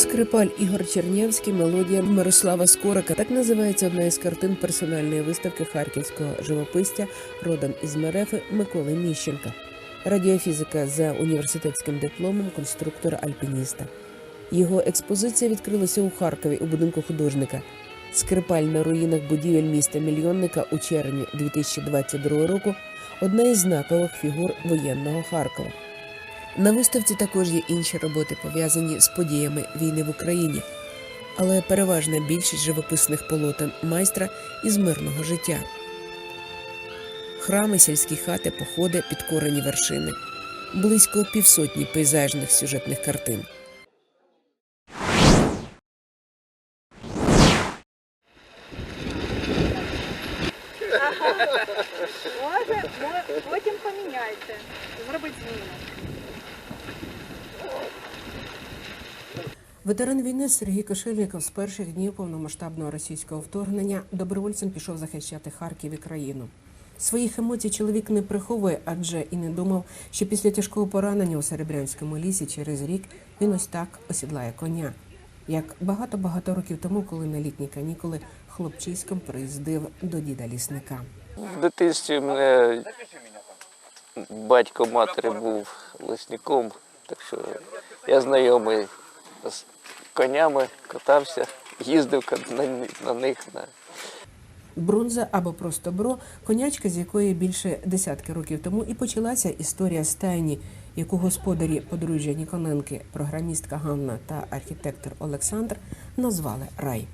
Скрипаль Ігор Чернєвський, мелодія Мирослава Скорика. Так називається одна із картин персональної виставки харківського живописця родом із Мерефи Миколи Міщенка. Радіофізика за університетським дипломом конструктора-альпініста. Його експозиція відкрилася у Харкові у будинку художника. Скрипаль на руїнах будівель міста мільйонника у червні 2022 року одна із знакових фігур воєнного Харкова. На виставці також є інші роботи, пов'язані з подіями війни в Україні, але переважна більшість живописних полотен майстра із мирного життя. Храми, сільські хати, походи, підкорені вершини, близько півсотні пейзажних сюжетних картин. Може, потім поміняйте. Зробить зміну. Ветеран війни Сергій Кошельников з перших днів повномасштабного російського вторгнення добровольцем пішов захищати Харків і країну. Своїх емоцій чоловік не приховує, адже і не думав, що після тяжкого поранення у Серебрянському лісі через рік він ось так осідлає коня. Як багато-багато років тому, коли на літні канікули хлопчиськом приїздив до діда лісника. В дитинстві мене батько матері був лесником, так що я знайомий з конями, катався, їздив на, на них. Брунза або просто бро конячка, з якої більше десятки років тому і почалася історія стайні, яку господарі подружжя Ніконенки, програмістка Ганна та архітектор Олександр назвали рай.